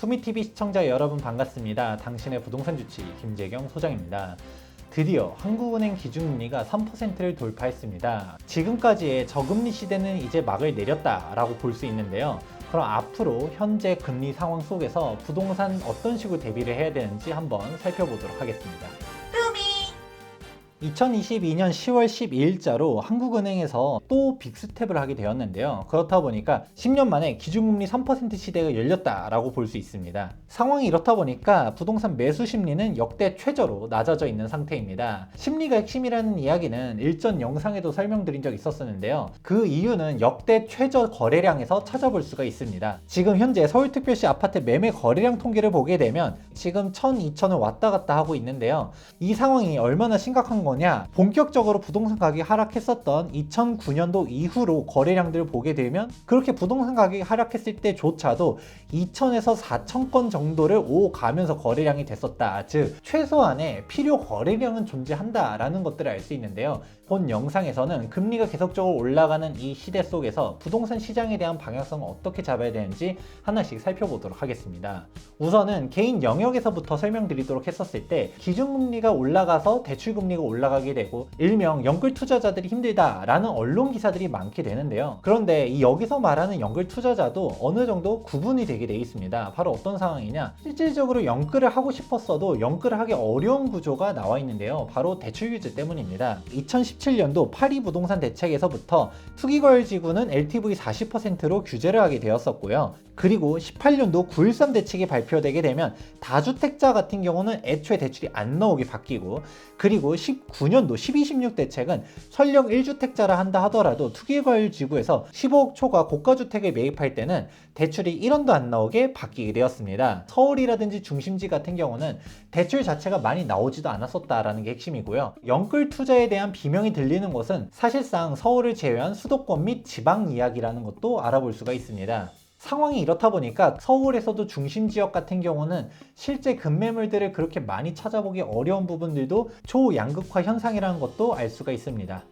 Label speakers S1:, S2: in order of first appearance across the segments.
S1: 투미TV 시청자 여러분 반갑습니다. 당신의 부동산 주치 김재경 소장입니다. 드디어 한국은행 기준금리가 3%를 돌파했습니다. 지금까지의 저금리 시대는 이제 막을 내렸다라고 볼 수 있는데요. 그럼 앞으로 현재 금리 상황 속에서 부동산 어떤 식으로 대비를 해야 되는지 한번 살펴보도록 하겠습니다. 2022년 10월 12일자로 한국은행에서 또 빅스텝을 하게 되었는데요. 그렇다 보니까 10년 만에 기준금리 3% 시대가 열렸다라고 볼 수 있습니다. 상황이 이렇다 보니까 부동산 매수 심리는 역대 최저로 낮아져 있는 상태입니다. 심리가 핵심이라는 이야기는 일전 영상에도 설명드린 적 있었었는데요. 그 이유는 역대 최저 거래량에서 찾아볼 수가 있습니다. 지금 현재 서울특별시 아파트 매매 거래량 통계를 보게 되면 지금 1000, 2000을 왔다 갔다 하고 있는데요. 이 상황이 얼마나 심각한 거냐? 본격적으로 부동산 가격이 하락했었던 2009년도 이후로 거래량들을 보게 되면 그렇게 부동산 가격이 하락했을 때조차도 2000에서 4000건 정도를 오 가면서 거래량이 됐었다. 즉 최소한의 필요 거래량은 존재한다라는 것들을 알 수 있는데요. 본 영상에서는 금리가 계속적으로 올라가는 이 시대 속에서 부동산 시장에 대한 방향성을 어떻게 잡아야 되는지 하나씩 살펴보도록 하겠습니다. 우선은 개인 영역에서부터 설명드리도록 했었을 때 기준금리가 올라가서 대출금리가 올라가게 되고 일명 연끌 투자자들이 힘들다라는 언론 기사들이 많게 되는데요. 그런데 이 여기서 말하는 연끌 투자자도 어느 정도 구분이 되게 돼 있습니다. 바로 어떤 상황이냐? 실질적으로 연끌을 하고 싶었어도 연끌을 하기 어려운 구조가 나와 있는데요. 바로 대출 규제 때문입니다. 2017년도 파리 부동산 대책에서부터 투기거래 지구는 LTV 40%로 규제를 하게 되었었고요. 그리고 18년도 913 대책이 발표되게 되면 다주택자 같은 경우는 애초에 대출이 안 나오게 바뀌고 그리고 19년도 12, 16 대책은 설령 1주택자라 한다 하더라도 투기과열 지구에서 15억 초과 고가주택에 매입할 때는 대출이 1원도 안 나오게 바뀌게 되었습니다. 서울이라든지 중심지 같은 경우는 대출 자체가 많이 나오지도 않았었다라는 게 핵심이고요. 연끌 투자에 대한 비명이 들리는 곳은 사실상 서울을 제외한 수도권 및 지방 이야기라는 것도 알아볼 수가 있습니다. 상황이 이렇다 보니까 서울에서도 중심 지역 같은 경우는 실제 급매물들을 그렇게 많이 찾아보기 어려운 부분들도 초양극화 현상이라는 것도 알 수가 있습니다.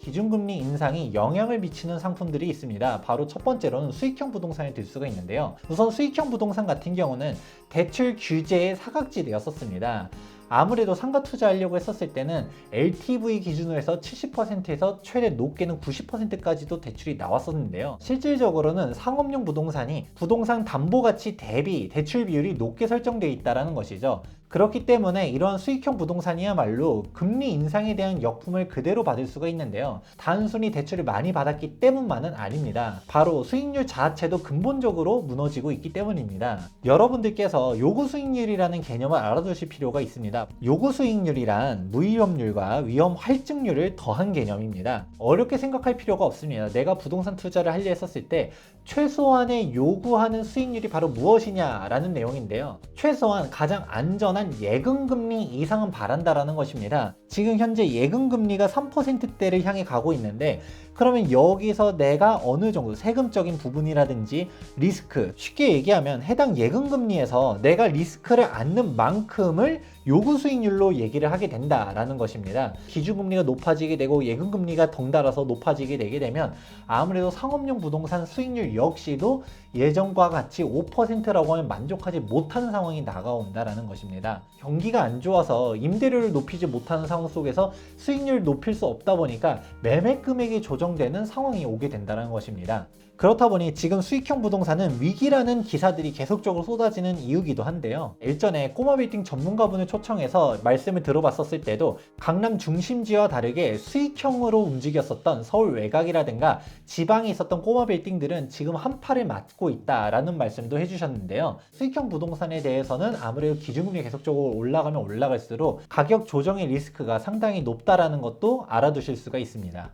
S1: 기준금리 인상이 영향을 미치는 상품들이 있습니다. 바로 첫 번째로는 수익형 부동산이 될 수가 있는데요. 우선 수익형 부동산 같은 경우는 대출 규제의 사각지대였었습니다. 아무래도 상가 투자하려고 했었을 때는 LTV 기준으로 해서 70%에서 최대 높게는 90%까지도 대출이 나왔었는데요. 실질적으로는 상업용 부동산이 부동산 담보 가치 대비 대출 비율이 높게 설정되어 있다는 것이죠. 그렇기 때문에 이러한 수익형 부동산이야말로 금리 인상에 대한 역품을 그대로 받을 수가 있는데요. 단순히 대출을 많이 받았기 때문만은 아닙니다. 바로 수익률 자체도 근본적으로 무너지고 있기 때문입니다. 여러분들께서 요구 수익률이라는 개념을 알아두실 필요가 있습니다. 요구 수익률이란 무위험률과 위험 할증률을 더한 개념입니다. 어렵게 생각할 필요가 없습니다. 내가 부동산 투자를 하려 했었을 때 최소한의 요구하는 수익률이 바로 무엇이냐라는 내용인데요. 최소한 가장 안전한 예금금리 이상은 바란다라는 것입니다. 지금 현재 예금금리가 3%대를 향해 가고 있는데 그러면 여기서 내가 어느 정도 세금적인 부분이라든지 리스크 쉽게 얘기하면 해당 예금금리에서 내가 리스크를 안는 만큼을 요구 수익률로 얘기를 하게 된다라는 것입니다. 기준금리가 높아지게 되고 예금금리가 덩달아서 높아지게 되게 되면 아무래도 상업용 부동산 수익률 역시도 예전과 같이 5%라고 하면 만족하지 못하는 상황이 다가온다라는 것입니다. 경기가 안 좋아서 임대료를 높이지 못하는 상황 속에서 수익률을 높일 수 없다 보니까 매매 금액이 조정되는 상황이 오게 된다는 것입니다. 그렇다 보니 지금 수익형 부동산은 위기라는 기사들이 계속적으로 쏟아지는 이유기도 한데요. 일전에 꼬마 빌딩 전문가분을 초청해서 말씀을 들어봤었을 때도 강남 중심지와 다르게 수익형으로 움직였었던 서울 외곽이라든가 지방에 있었던 꼬마 빌딩들은 지금 한파를 맞고 있다라는 말씀도 해주셨는데요. 수익형 부동산에 대해서는 아무래도 기준금리 계속 적으로 올라가면 올라갈수록 가격 조정의 리스크가 상당히 높다라는 것도 알아두실 수가 있습니다.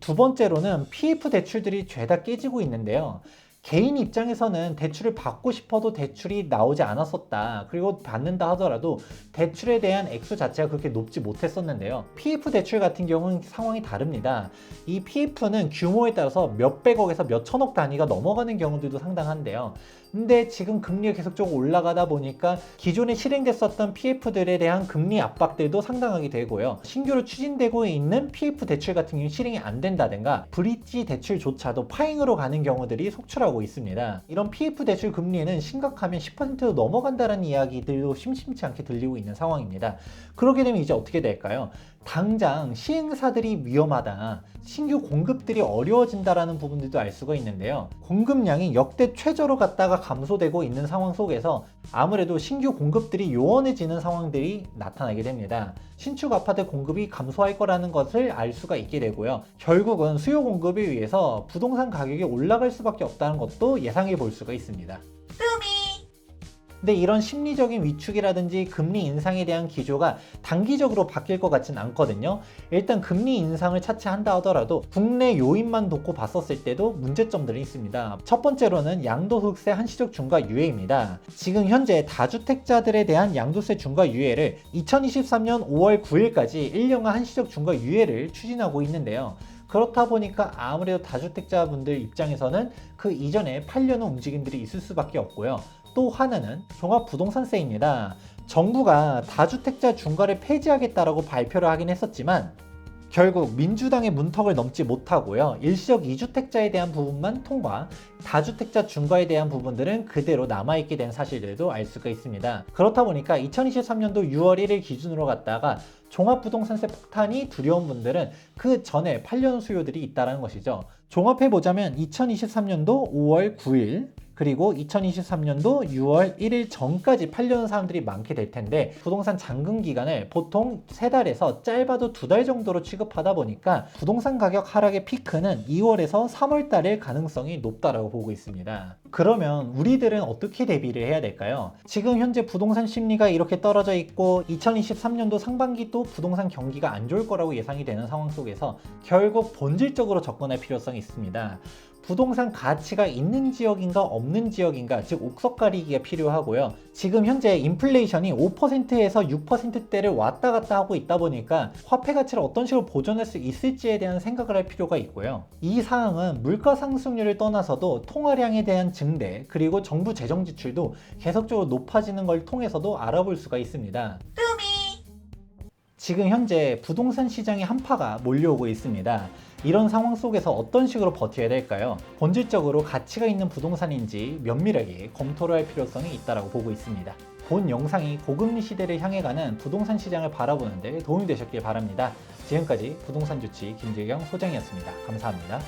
S1: 두 번째로는 PF 대출들이 죄다 깨지고 있는데요. 개인 입장에서는 대출을 받고 싶어도 대출이 나오지 않았었다. 그리고 받는다 하더라도 대출에 대한 액수 자체가 그렇게 높지 못했었는데요. PF 대출 같은 경우는 상황이 다릅니다. 이 PF는 규모에 따라서 몇백억에서 몇천억 단위가 넘어가는 경우들도 상당한데요. 근데 지금 금리가 계속적으로 올라가다 보니까 기존에 실행됐었던 PF들에 대한 금리 압박들도 상당하게 되고요. 신규로 추진되고 있는 PF 대출 같은 경우 실행이 안 된다든가 브릿지 대출조차도 파행으로 가는 경우들이 속출하고 있습니다. 이런 PF 대출 금리는 심각하면 10%로 넘어간다는 이야기들도 심심치 않게 들리고 있는 상황입니다. 그렇게 되면 이제 어떻게 될까요? 당장 시행사들이 위험하다. 신규 공급들이 어려워진다라는 부분들도 알 수가 있는데요. 공급량이 역대 최저로 갔다가 감소되고 있는 상황 속에서 아무래도 신규 공급들이 요원해지는 상황들이 나타나게 됩니다. 신축 아파트 공급이 감소할 거라는 것을 알 수가 있게 되고요. 결국은 수요 공급에 의해서 부동산 가격이 올라갈 수밖에 없다는 것도 예상해 볼 수가 있습니다. 근데 이런 심리적인 위축이라든지 금리 인상에 대한 기조가 단기적으로 바뀔 것 같진 않거든요. 일단 금리 인상을 차치한다 하더라도 국내 요인만 놓고 봤었을 때도 문제점들이 있습니다. 첫 번째로는 양도소득세 한시적 중과 유예입니다. 지금 현재 다주택자들에 대한 양도세 중과 유예를 2023년 5월 9일까지 1년간 한시적 중과 유예를 추진하고 있는데요. 그렇다 보니까 아무래도 다주택자분들 입장에서는 그 이전에 팔려는 움직임들이 있을 수밖에 없고요. 또 하나는 종합부동산세입니다. 정부가 다주택자 중과를 폐지하겠다라고 발표를 하긴 했었지만 결국 민주당의 문턱을 넘지 못하고요. 일시적 2주택자에 대한 부분만 통과, 다주택자 중과에 대한 부분들은 그대로 남아있게 된 사실들도 알 수가 있습니다. 그렇다 보니까 2023년도 6월 1일 기준으로 갔다가 종합부동산세 폭탄이 두려운 분들은 그 전에 8년 수요들이 있다는 것이죠. 종합해보자면 2023년도 5월 9일, 그리고 2023년도 6월 1일 전까지 팔려는 사람들이 많게 될 텐데 부동산 잔금 기간을 보통 3달에서 짧아도 2달 정도로 취급하다 보니까 부동산 가격 하락의 피크는 2월에서 3월 달일 가능성이 높다라고 보고 있습니다. 그러면 우리들은 어떻게 대비를 해야 될까요? 지금 현재 부동산 심리가 이렇게 떨어져 있고 2023년도 상반기도 부동산 경기가 안 좋을 거라고 예상이 되는 상황 속에서 결국 본질적으로 접근할 필요성이 있습니다. 부동산 가치가 있는 지역인가 없는 지역인가 즉 옥석 가리기가 필요하고요. 지금 현재 인플레이션이 5%에서 6%대를 왔다 갔다 하고 있다 보니까 화폐 가치를 어떤 식으로 보존할 수 있을지에 대한 생각을 할 필요가 있고요. 이 사항은 물가 상승률을 떠나서도 통화량에 대한 증대 그리고 정부 재정 지출도 계속적으로 높아지는 걸 통해서도 알아볼 수가 있습니다. 지금 현재 부동산 시장의 한파가 몰려오고 있습니다. 이런 상황 속에서 어떤 식으로 버텨야 될까요? 본질적으로 가치가 있는 부동산인지 면밀하게 검토를 할 필요성이 있다고 보고 있습니다. 본 영상이 고금리 시대를 향해 가는 부동산 시장을 바라보는 데 도움이 되셨길 바랍니다. 지금까지 부동산 주치 김재경 소장이었습니다. 감사합니다.